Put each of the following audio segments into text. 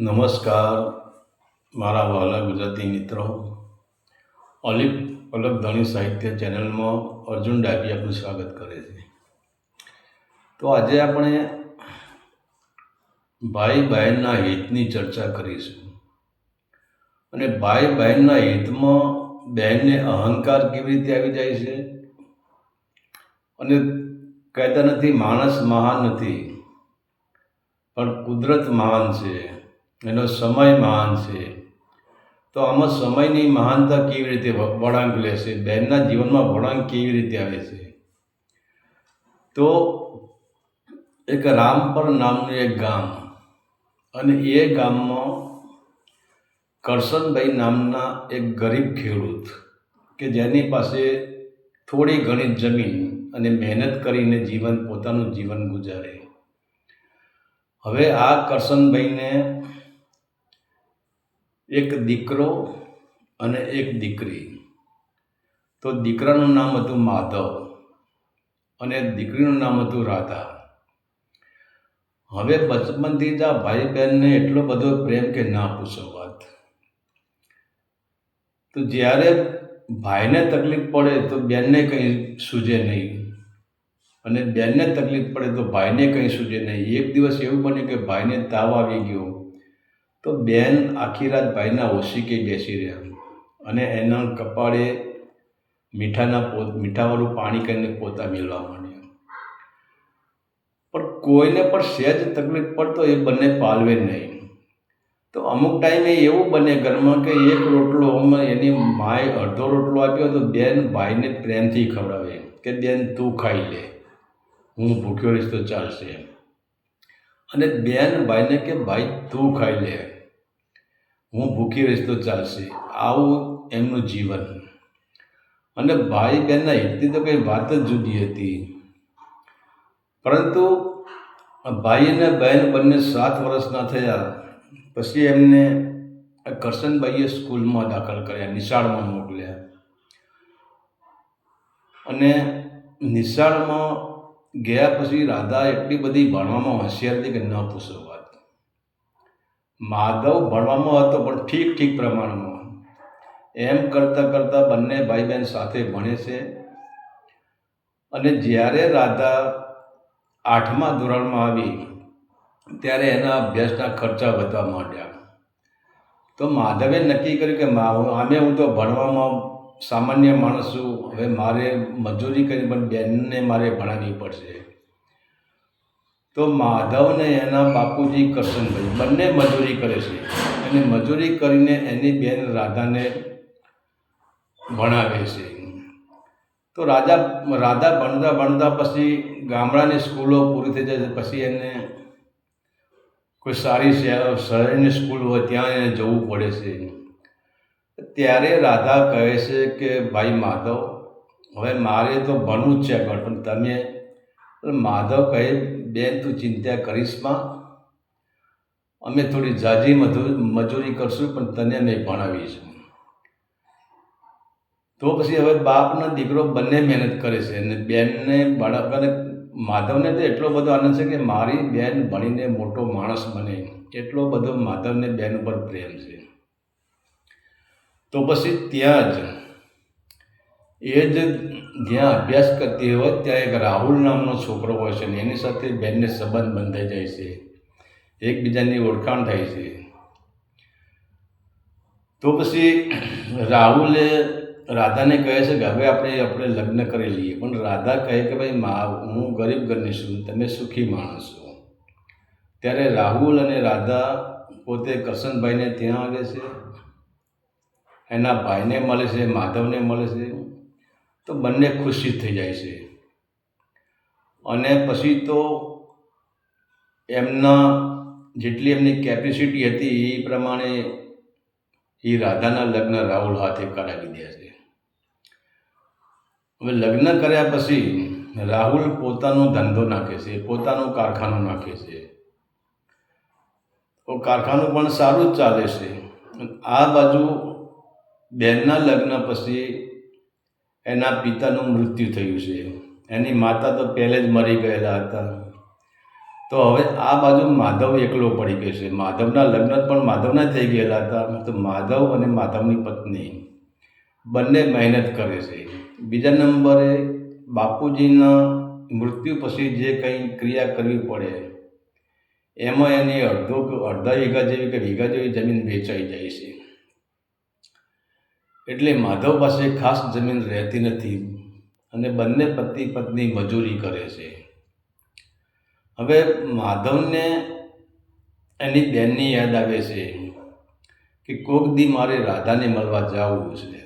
નમસ્કાર. મારા વહાલા ગુજરાતી મિત્રો. અલિપ અલગ ધણી સાહિત્ય ચેનલમાં અર્જુન ડાબી આપનું સ્વાગત કરે છે. તો આજે આપણે ભાઈ બહેનના હિતની ચર્ચા કરીશું. અને ભાઈ બહેનના હિતમાં બહેનને અહંકાર કેવી રીતે આવી જાય છે? અને કહેતા નથી, માણસ મહાન નથી, પણ કુદરત મહાન છે. એનો સમય મહાન છે. તો આમાં સમયની મહાનતા કેવી રીતે વળાંક લેશે બહેનના જીવનમાં વળાંક કેવી રીતે આવે છે? તો એક રામપર નામનું એક ગામ અને એ ગામમાં કરશનભાઈ નામના એક ગરીબ ખેડૂત કે જેની પાસે થોડી ઘણી જમીન અને મહેનત કરીને જીવન, પોતાનું જીવન ગુજારે. હવે આ કરશનભાઈને એક દીકરો અને એક દીકરી. તો દીકરાનું નામ હતું માધવ અને દીકરીનું નામ હતું રાધા. હવે બચપનથી જ આ ભાઈ બહેનને એટલો બધો પ્રેમ કે ના પૂછો વાત. તો જ્યારે ભાઈને તકલીફ પડે તો બેનને કંઈ સૂજે નહીં. અને બેનને તકલીફ પડે તો ભાઈને કંઈ સૂજે નહીં. એક દિવસ એવું બન્યું કે ભાઈને તાવ આવી ગયો. તો બેન આખી રાત ભાઈના ઓશીકે બેસી રહ્યા. અને એના કપાળે મીઠાના પોત, મીઠાવાળું પાણી કરીને પોતા મેળવા માંડ્યા. પણ કોઈને પણ સહેજ તકલીફ પડતો એ બંને પાલવે નહીં. તો અમુક ટાઈમે એવું બને ઘરમાં કે એક રોટલો અમે એની માએ અડધો રોટલો આપ્યો તો બેન ભાઈને પ્રેમથી ખવડાવે. કે બેન તું ખાઈ લે. હું ભૂખ્યો રહીશ તો ચાલશે એમ. અને બેન ભાઈને કે ભાઈ તું ખાઈ લે. હું ભૂખી રહીશ તો ચાલશે. આવું એમનું જીવન. અને ભાઈ બહેનના હિતની તો કંઈ વાત જ જુદી હતી. પરંતુ ભાઈ અને બહેન બંને સાત વર્ષના થયા. પછી એમને કરશનભાઈએ સ્કૂલમાં દાખલ કર્યા, નિશાળમાં મોકલ્યા. અને નિશાળમાં ગયા પછી રાધા એટલી બધી ભણવામાં હોશિયાર હતી કે ન પૂછો. માધવ ભણવામાં હતો, પણ ઠીક ઠીક પ્રમાણમાં. એમ કરતાં કરતાં બંને ભાઈ બહેન સાથે ભણે છે. અને જ્યારે રાધા આઠમા ધોરણમાં આવી, ત્યારે એના અભ્યાસના ખર્ચા વધવા માંડ્યા. તો માધવે નક્કી કર્યું કે આમે હું તો ભણવામાં સામાન્ય માણસ છું. હવે મારે મજૂરી કરી પણ બેનને મારે ભણાવવી પડશે. તો માધવને એના બાપુજી કરશનભાઈ, બંને મજૂરી કરે છે. અને મજૂરી કરીને એની બેન રાધાને ભણાવે છે. તો રાજા, રાધા ભણતા ભણતા પછી ગામડાની સ્કૂલો પૂરી થઈ જાય, પછી એને કોઈ સારી શહેર, શહેરની સ્કૂલ હોય ત્યાં એને જવું પડે છે. ત્યારે રાધા કહે છે કે, ભાઈ માધવ, હવે મારે તો ભણવું જ છે, પણ તમે માધવ કહે બેન તું ચિંતા કરીશમાં. અમે થોડી જાજી મજૂ મજૂરી કરશું, પણ તને નહીં ભણાવીશું. તો પછી હવે બાપનો દીકરો બંને મહેનત કરે છે અને બેનને બાળક અને માધવને તો એટલો બધો આનંદ છે કે મારી બેન ભણીને મોટો માણસ બને. એટલો બધો માધવને બેન ઉપર પ્રેમ છે. તો પછી ત્યાં જ એ જ જ્યાં અભ્યાસ કરતી હોય ત્યાં એક રાહુલ નામનો છોકરો હોય છે ને એની સાથે બેનને સંબંધ બંધાઈ જાય છે. એકબીજાની ઓળખાણ થાય છે. તો પછી રાહુલે રાધાને કહે છે કે હવે આપણે આપણે લગ્ન કરી લઈએ. પણ રાધા કહે કે ભાઈ મા, હું ગરીબ ઘરની છું, તમે સુખી માણસ છો. ત્યારે રાહુલ અને રાધા પોતે કરશનભાઈને ત્યાં આવે છે. એના ભાઈને મળે છે, માધવને મળે છે. તો બંને ખુશી થઈ જાય છે. અને પછી તો એમના જેટલી એમની કેપેસિટી હતી એ પ્રમાણે એ રાધાના લગ્ન રાહુલ હાથે કરાવી દે છે. હવે લગ્ન કર્યા પછી રાહુલ પોતાનો ધંધો નાખે છે, પોતાનો કારખાનો નાખે છે. તો કારખાનું પણ સારું જ ચાલે છે. આ બાજુ બહેનના લગ્ન પછી એના પિતાનું મૃત્યુ થયું છે. એની માતા તો પહેલે જ મરી ગયેલા હતા. તો હવે આ બાજુ માધવ એકલો પડી ગયો છે. માધવના લગ્ન પણ માધવના થઈ ગયેલા હતા. તો માધવ અને માધવની પત્ની બંને મહેનત કરે છે. બીજા નંબરે બાપુજીના મૃત્યુ પછી જે કંઈ ક્રિયા કરવી પડે, એમાં એની અડધો અડધા વીઘા જેવી કે વીઘા જેવી જમીન વેચાઈ જાય છે. એટલે માધવ પાસે ખાસ જમીન રહેતી નથી અને બંને પતિ પત્ની મજૂરી કરે છે. હવે માધવને એની બેનની યાદ આવે છે કે કોક દી મારે રાધાને મળવા જવું છે.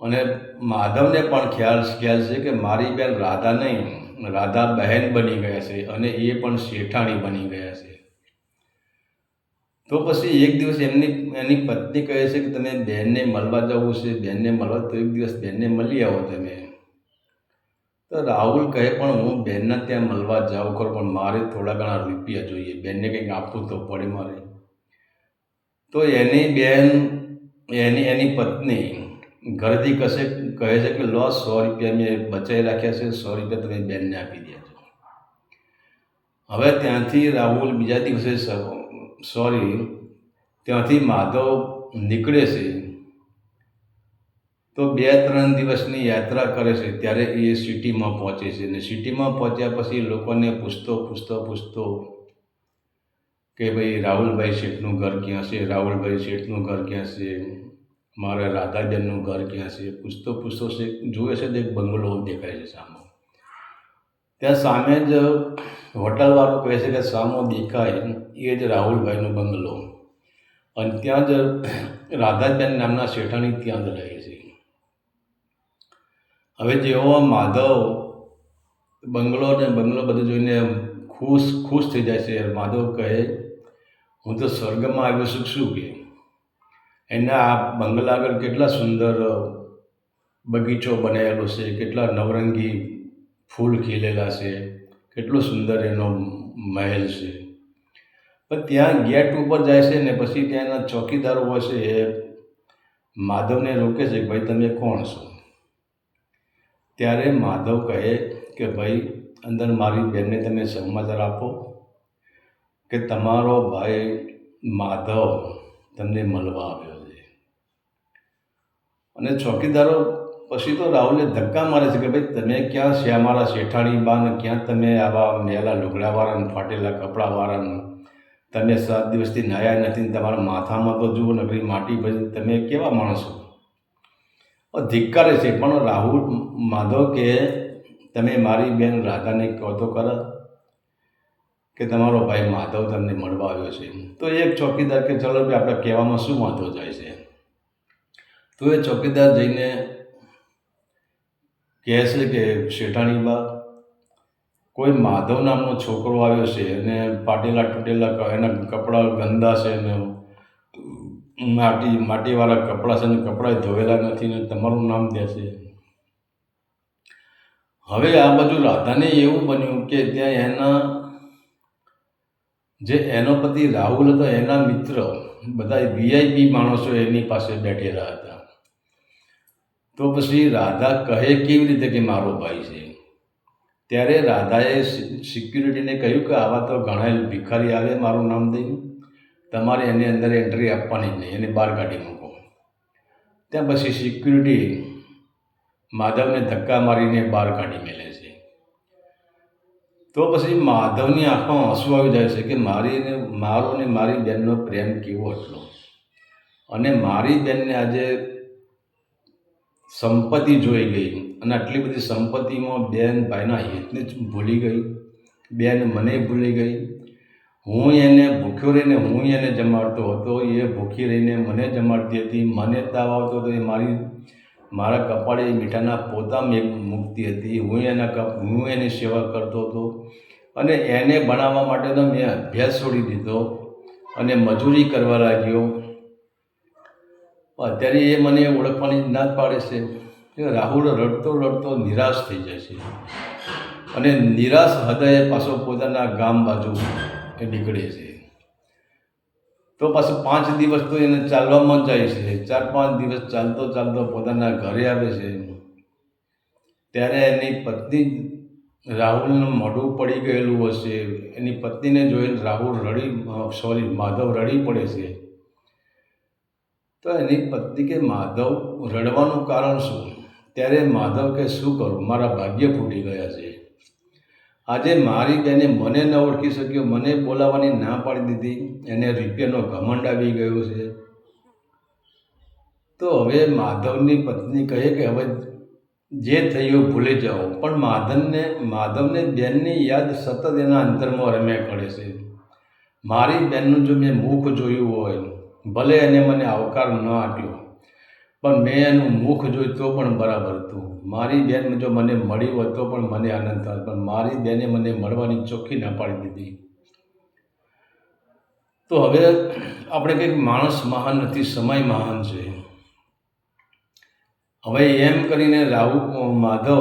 અને માધવને પણ ખ્યાલ ખ્યાલ છે કે મારી બેન રાધા નહીં, રાધા બહેન બની ગયા છે અને એ પણ શેઠાણી બની ગયા છે. તો પછી એક દિવસ એમની, એની પત્ની કહે છે કે તમે બેનને મળવા જવું છે, બેનને મળવા તો એક દિવસ બેનને મળી આવો તમે. તો રાહુલ કહે પણ હું બેનના ત્યાં મળવા જાઉં ખરો, પણ મારે થોડા ઘણા રૂપિયા જોઈએ. બેનને કંઈક આપવું તો પડે મારે. તો એની બેન, એની એની પત્ની ઘરેથી કશે, કહે છે કે લો, સો રૂપિયા મેં બચાવી રાખ્યા છે, સો રૂપિયા તમે બેનને આપી દેજો. હવે ત્યાંથી રાહુલ બીજા દિવસે સોરી, ત્યાંથી માધવ નીકળે છે. તો બે ત્રણ દિવસની યાત્રા કરે છે ત્યારે એ સિટીમાં પહોંચે છે અને સિટીમાં પહોંચ્યા પછી લોકોને પૂછતો પૂછતો પૂછતો કે ભાઈ, રાહુલભાઈ શેઠનું ઘર ક્યાં છે? રાહુલભાઈ શેઠનું ઘર ક્યાં છે? મારા રાધાબેનનું ઘર ક્યાં છે? પૂછતો પૂછતો છે. જુએ છે તો એક બંગલો દેખાય છે સામે. ત્યાં સામે જ હોટલવાળો કહે છે કે સામો દેખાય એ જ રાહુલભાઈનો બંગલો. અને ત્યાં જ રાધાબેન નામના શેઠાણી ત્યાં જ રહે છે. હવે જેવો માધવ બંગલો ને બંગલો બધું જોઈને ખુશ ખુશ થઈ જાય છે. માધવ કહે, હું તો સ્વર્ગમાં આવ્યો છું, શું કે? એના આ બંગલા આગળ કેટલા સુંદર બગીચો બનાવેલો છે, કેટલા નવરંગી ફૂલ ખીલેલા છે, કેટલો સુંદર એનો મહેલ છે. પણ ત્યાં ગેટ ઉપર જાય છે ને પછી ત્યાંના ચોકીદારો હોય છે એ માધવને રોકે છે ભાઈ તમે કોણ છો? ત્યારે માધવ કહે કે ભાઈ અંદર મારી બેનને તમે સમાચાર આપો કે તમારો ભાઈ માધવ તમને મળવા આવ્યો છે. અને ચોકીદારો પછી તો રાહુલને ધક્કા મારે છે કે ભાઈ તમે ક્યાં છે અમારા શેઠાણી બા ને ક્યાં તમે આવા મેલા લુગડાવાળા ફાટેલા કપડાવાળા ને તમે સાત દિવસથી નાયા નથી ને તમારા માથામાં તો જુઓ નગરી માટી ભરી. તમે કેવા માણસો? ધિક્કારે છે, પણ રાહુલ, માધવ કે તમે મારી બેન રાધાને કહો તો ખરા કે તમારો ભાઈ માધવ તમને મળવા આવ્યો છે તો એક ચોકીદાર કે ચલો આપણે કહેવામાં શું વાંધો જાય છે? તો એ ચોકીદાર જઈને કહે છે કે શેઠાણી બા, કોઈ માધવ નામનો છોકરો આવ્યો છે અને પાટેલા તૂટેલા એના કપડાં ગંદા છે ને માટી, માટીવાળા કપડાં છે ને કપડાં ધોવેલા નથી ને તમારું નામ દે છે. હવે આ બાજુ રાધાને એવું બન્યું કે ત્યાં એના, જે એનો પતિ રાહુલ હતો, એના મિત્ર બધા વીઆઈપી માણસો એની પાસે બેઠેલા હતા. તો પછી રાધા કહે કેવી રીતે કે મારો ભાઈ છે? ત્યારે રાધાએ સિક્યુરિટીને કહ્યું કે આવા તો ઘણા ભિખારી આવે મારું નામ દઈને. તમારે એની અંદર એન્ટ્રી આપવાની જ નહીં, એને બહાર કાઢી મૂકો. ત્યાં પછી સિક્યુરિટી માધવને ધક્કા મારીને બહાર કાઢી મેલે છે. તો પછી માધવની આંખમાં આંસુ આવી જાય છે કે મારી ને, મારો ને મારી બેનનો પ્રેમ કેવો એટલો અને મારી બેનને આજે સંપત્તિ જોઈ ગઈ અને આટલી બધી સંપત્તિમાં બેન ભાઈના હિતને જ ભૂલી ગઈ. બેન મને ભૂલી ગઈ. હું એને ભૂખ્યો રહીને હું એને જમાડતો હતો. એ ભૂખી રહીને મને જમાડતી હતી. મને તાવ આવતો હતો. એ મારી, મારા કપાળે મીઠાના પોતા મેં મૂકતી હતી. હું એના કપ, હું એની સેવા કરતો હતો. અને એને બનાવવા માટે તો મેં અભ્યાસ છોડી દીધો. અને મજૂરી કરવા લાગ્યો. અત્યારે એ મને ઓળખવાની ના પાડે છે કે રાહુલ રડતો રડતો નિરાશ થઈ જાય છે. અને નિરાશ હૃદયે પાછો પોતાના ગામ બાજુ એ નીકળે છે. તો પાછું પાંચ દિવસ તો એને ચાલવામાં જાય છે. ચાર પાંચ દિવસ ચાલતો ચાલતો પોતાના ઘરે આવે છે. ત્યારે એની પત્ની રાહુલનું મોઢું પડી ગયેલું હશે. એની પત્નીને જોઈને રાહુલ રડી સોરી માધવ રડી પડે છે. તો એની પત્ની કે માધવ રડવાનું કારણ શું? ત્યારે માધવ કે, શું કરું? મારા ભાગ્ય ફૂટી ગયા છે. આજે મારી બેને મને ન ઓળખી શક્યો. મને બોલાવવાની ના પાડી દીધી. એને રૂપિયાનો ઘમંડ આવી ગયો છે. તો હવે માધવની પત્ની કહે કે, હવે જે થયું ભૂલી જાઓ. પણ માધવને માધવને બેનની યાદ સતત એના અંતરમાં રમ્યા કરે છે. મારી બેનનું જો મેં મુખ જોયું હોય ભલે એને મને આવકાર ન આપ્યો, પણ મેં એનું મુખ જોયું તો પણ બરાબર હતું. મારી બેન જો મને મળી હોત તો પણ મને આનંદ થાય, પણ મારી બેને મને મળવાની ચોખ્ખી ના પાડી દીધી. તો હવે આપણે કંઈક માણસ મહાન નથી, સમય મહાન છે. હવે એમ કરીને રાહુ, માધવ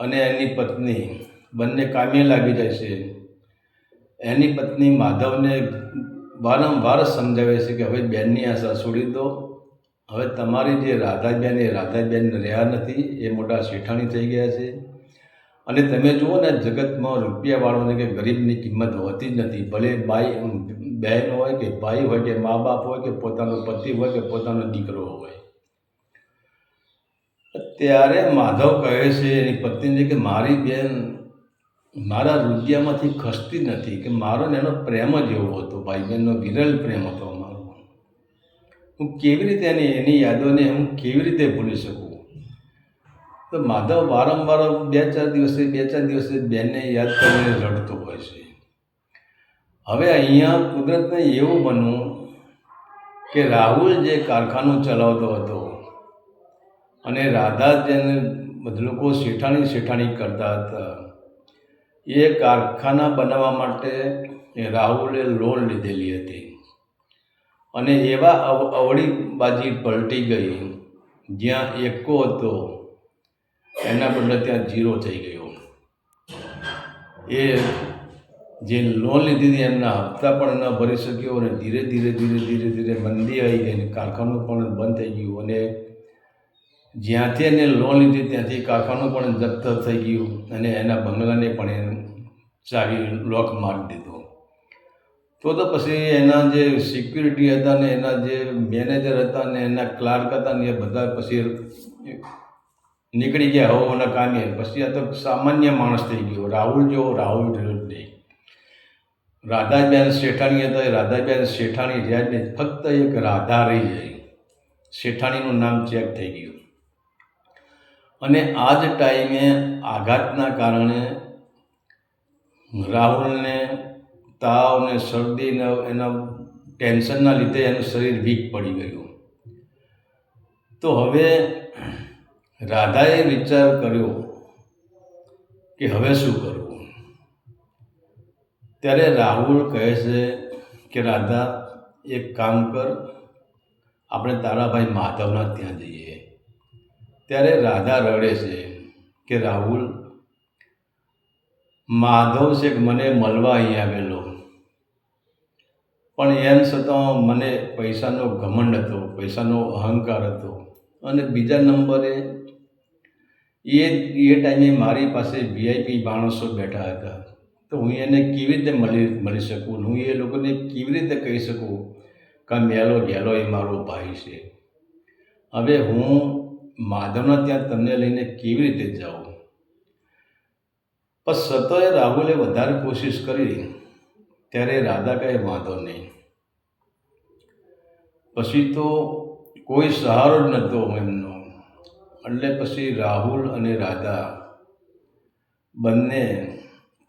અને એની પત્ની, બંને કામે લાગી જાય છે. એની પત્ની માધવને વારંવાર સમજાવે છે કે હવે બેનની આશા છોડી દો. હવે તમારી જે રાધાબેન એ રાધાબેન રહ્યા નથી, એ મોટા શેઠાણી થઈ ગયા છે. અને તમે જુઓ ને, જગતમાં રૂપિયાવાળોને કે ગરીબની કિંમત હોતી જ નથી. ભલે ભાઈ બહેન હોય કે ભાઈ હોય કે મા બાપ હોય કે પોતાનો પતિ હોય કે પોતાનો દીકરો હોય. ત્યારે માધવ કહે છે એની પત્નીને કે મારી બેન મારા રૂપિયામાંથી ખસતી નથી કે મારો ને એનો પ્રેમ જ એવો હતો ભાઈ બહેનનો વિરલ પ્રેમ હતો અમારો. હું કેવી રીતે એની એની યાદોને હું કેવી રીતે ભૂલી શકું? તો માધવ વારંવાર બે ચાર દિવસે, બે ચાર દિવસે બેનને યાદ કરીને રડતો હોય છે. હવે અહીંયા કુદરતને એવું બનવું કે રાહુલ જે કારખાનું ચલાવતો હતો અને રાધા જેને લોકો શેઠાણી શેઠાણી કરતા હતા એ કારખાના બનાવવા માટે રાહુલે લોન લીધેલી હતી. અને એવા અવ અવળીબાજી પલટી ગઈ, જ્યાં એકો હતો. એના બદલે ત્યાં જીરો થઈ ગયો. એ જે લોન લીધી હતી, એમના હપ્તા પણ ન ભરી શક્યો અને ધીરે ધીરે ધીરે ધીરે ધીરે મંદી આવી ગઈ અને કારખાનું પણ બંધ થઈ ગયું અને જ્યાંથી એને લોન લીધી ત્યાંથી કાકાનું પણ જપ્ત થઈ ગયું અને એના બંગલાને પણ એને ચાવી લોક મારી દીધો. તો તો પછી એના જે સિક્યુરિટી હતા ને એના જે મેનેજર હતા ને એના ક્લાર્ક હતા ને એ બધા પછી નીકળી ગયા હોવાના કામે. પછી આ તો સામાન્ય માણસ થઈ ગયો. રાહુલ જેવો રાહુલ રહ્યો નહીં. રાધાબેન શેઠાણી હતા. એ રાધાબેન શેઠાણી રહ્યા જ નહીં. ફક્ત એક રાધા રહી જાય. શેઠાણીનું નામ ચેક થઈ ગયું. અને આ જ ટાઈમે આઘાતના કારણે રાહુલને તાવ ને શરદીને એના ટેન્શનના લીધે એનું શરીર વીક પડી ગયું. તો હવે રાધાએ વિચાર કર્યો કે હવે શું કરવું? ત્યારે રાહુલ કહે છે કે, રાધા, એક કામ કર, આપણે તારાભાઈ માધવના ત્યાં જઈએ. ત્યારે રાધા રડે છે કે, રાહુલ, માધવ કે મને મળવા અહીં આવેલો. પણ એમ છતાં મને પૈસાનો ઘમંડ હતો, પૈસાનો અહંકાર હતો. અને બીજા નંબરે એ એ ટાઈમે મારી પાસે વીઆઈપી માણસો બેઠા હતા. તો હું એને કેવી રીતે મળી મળી શકું? હું એ લોકોને કેવી રીતે કહી શકું કે મેલો ગેલો એ મારો ભાઈ છે? હવે હું માધવના ત્યાં તમને લઈને કેવી રીતે જાઉં પણ સતોએ રાહુલે વધારે કોશિશ કરી, ત્યારે રાધા કહે વાંધો નહીં. પછી તો કોઈ સહારો જ નહોતો એમનો. એટલે પછી રાહુલ અને રાધા બંને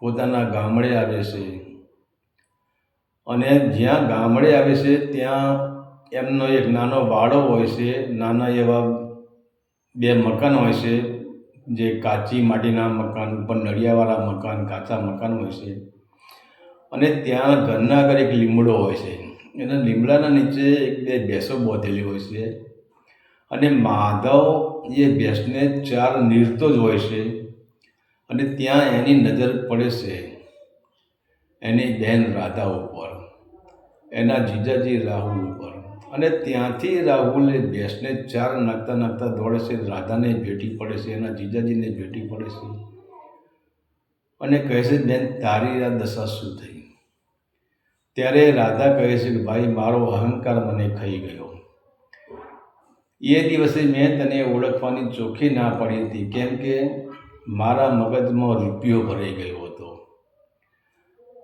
પોતાના ગામડે આવે છે. અને જ્યાં ગામડે આવે છે, ત્યાં એમનો એક નાનો વાડો હોય છે, નાના એવા બે મકાન હોય છે, જે કાચી માટીના મકાન, ઉપર નળિયાવાળા મકાન, કાચા મકાન હોય છે. અને ત્યાં ઘરના આગળ એક લીમડો હોય છે. એના લીમડાના નીચે એક બે ભેંસો બોધેલી હોય છે. અને માધવ એ ભેંસને ચાર નીરતો જ હોય છે. અને ત્યાં એની નજર પડે છે. એની બહેન રાધા ઉપર. એના જીજાજી રાહુલ ઉપર. અને ત્યાંથી રાહુલે ભેંસને ચાર નાખતા નાખતા દોડે છે, રાધાને ભેટી પડે છે, એના જીજાજીને ભેટી પડે છે. અને કહે છે, બેન, તારી આ દશા શું થઈ? ત્યારે રાધા કહે છે કે, ભાઈ, મારો અહંકાર મને ખાઈ ગયો. એ દિવસે મેં તને ઓળખવાની ચોખ્ખી ના પાડી હતી, કેમ કે મારા મગજમાં રૂપિયો ભરાઈ ગયો હતો.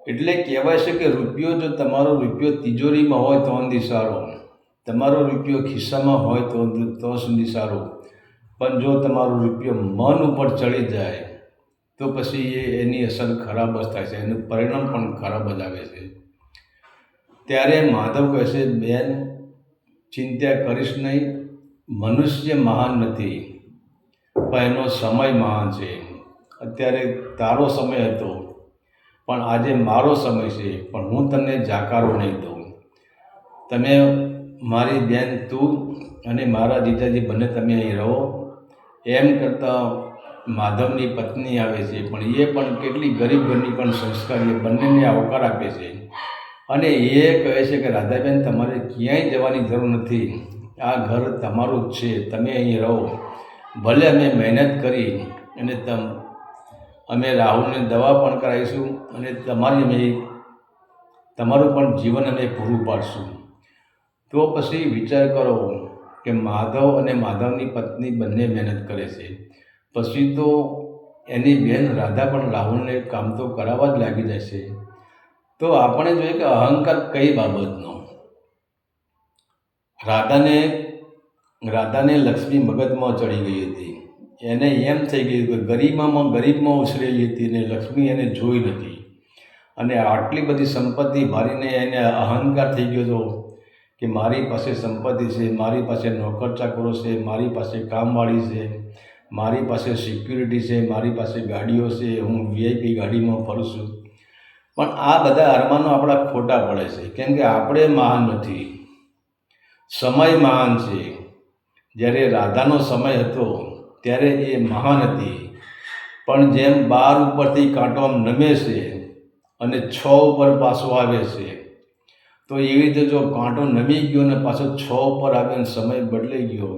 એટલે કહેવાય છે કે રૂપિયો જો તમારો રૂપિયો તિજોરીમાં હોય તો અંદી સારો તમારો રૂપિયો ખિસ્સામાં હોય તો તો સુધી સારું. પણ જો તમારો રૂપિયો મન ઉપર ચડી જાય, તો પછી એ એની અસર ખરાબ જ થાય છે, એનું પરિણામ પણ ખરાબ જ આવે છે. ત્યારે માધવ કહે છે, બેન, ચિંતા કરીશ નહીં, મનુષ્ય મહાન નથી, પણ એનો સમય મહાન છે. અત્યારે તારો સમય હતો, પણ આજે મારો સમય છે, પણ હું તમને જાકારો નહીં દઉં. તમે મારી બેન તું અને મારા જીજાજી બંને તમે અહીં રહો. એમ કરતાં માધવની પત્ની આવે છે, પણ એ પણ કેટલી ગરીબ ઘરની પણ સંસ્કારી બંનેને આવકાર આપે છે. અને એ કહે છે કે, રાધાબેન, તમારે ક્યાંય જવાની જરૂર નથી. આ ઘર તમારું જ છે, તમે અહીં રહો. ભલે અમે મહેનત કરી અને તમ અમે રાહુલને દવા પણ કરાવીશું અને તમારી અમે તમારું પણ જીવન અમે પૂરું પાડશું. તો પછી વિચાર કરો કે માધવ અને માધવની પત્ની બંને મહેનત કરે છે. પછી તો એની બહેન રાધા પણ રાહુલને કામ તો કરાવવા જ લાગી જાય છે. તો આપણે જોઈએ કે અહંકાર કઈ બાબતનો? રાધાને રાધાને લક્ષ્મી મગજમાં ચડી ગઈ હતી. એને એમ થઈ ગયું કે ગરીબમાં ગરીબમાં ઉછરેલી હતી અને લક્ષ્મી એને જોઈ નથી. અને આટલી બધી સંપત્તિ ભારીને એને અહંકાર થઈ ગયો હતો કે મારી પાસે સંપત્તિ છે, મારી પાસે નોકર ચાકરો છે, મારી પાસે કામવાળી છે, મારી પાસે સિક્યુરિટી છે, મારી પાસે ગાડીઓ છે, હું વીઆઈપી ગાડીમાં ફરું છું. પણ આ બધા અરમાનો આપણા ખોટા પડે છે. કેમ કે આપણે મહાન નથી. સમય મહાન છે. જ્યારે રાધાનો સમય હતો, ત્યારે એ મહાન હતી. પણ જેમ બાર ઉપરથી કાંટો નમે છે અને છ ઉપર પાછો આવે છે તો એવી રીતે જો કાંટો નમી ગયો અને પાછો છ ઉપર આવે ને સમય બદલાઈ ગયો,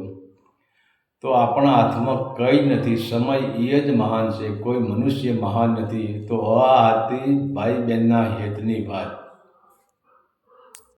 તો આપણા હાથમાં કંઈ નથી. સમય એ જ મહાન છે. કોઈ મનુષ્ય મહાન નથી. તો આ હતી ભાઈ બહેનના હેતની વાત.